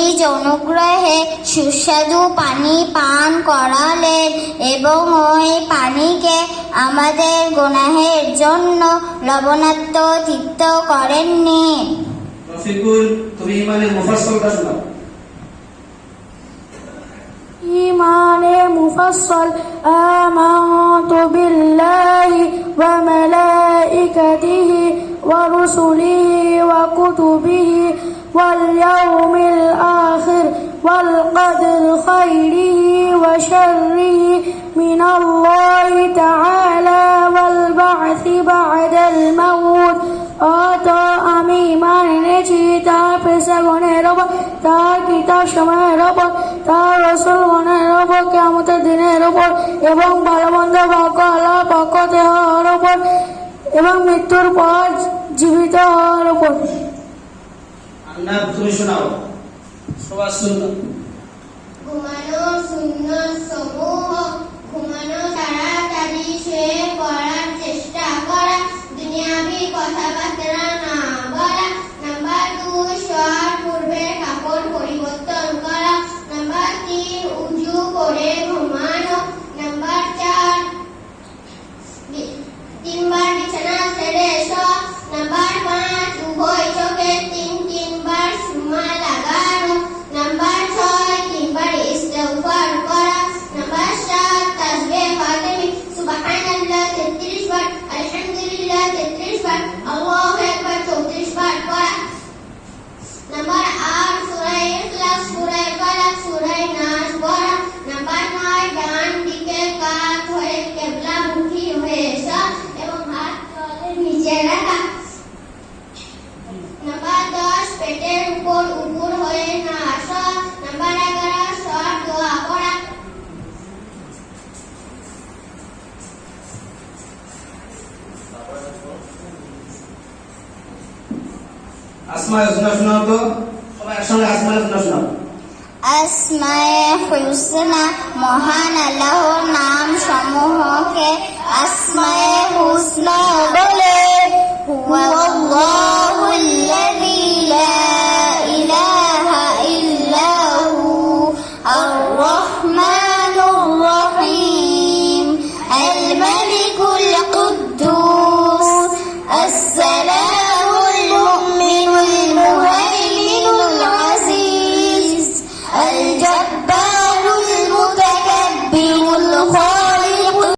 নিজ অনুগ্রহে সুস্বাদু পানি পান করালেন এবং ওই পানিকে আমাদের গোনাহের জন্য লবণাত্ম তৃপ্ত করেননি। তুমি ইমানের মুফাসসলটা শোনাও। ইমানে মুফাসসল আমানতু বিল্লাহি ওয়া মালাইকাতিহি ওয়া রুসুলিহি ওয়া কুতুবিহি واليوم الآخر والقدر خيره وشره من الله تعالى والبعث بعد الموت অত আমি মানে এনেছি তার পেশাগণের ওপর তার কিতাব সময়ের ওপর তার রসুল গণের ওপর কেমতের দিনের ওপর এবং ভালো মন্দ পক্ষ আল্লাহ পক্ষ হওয়ার ওপর এবং মৃত্যুর পর জীবিত হওয়ার ওপর আন্নাব তুমি শোনাও। সবার শুনলো ঘুমানো শূন্য সমূহ, ঘুমানো তাড়াতাড়ি, শুয়ে পড়ার চেষ্টা করা, দুনিয়াবি কথাবার্তা পেটের উপর উপর হয়ে না আসা নাম্বার এগারো সব দোয়া পড়া। আসমা যোজনা শোনাও তো। সবাই একসঙ্গে আসমা যোজনা শোনাও। আসমায়ে হুসনা মহান আল্লাহর নাম সমূহকে আসমায়ে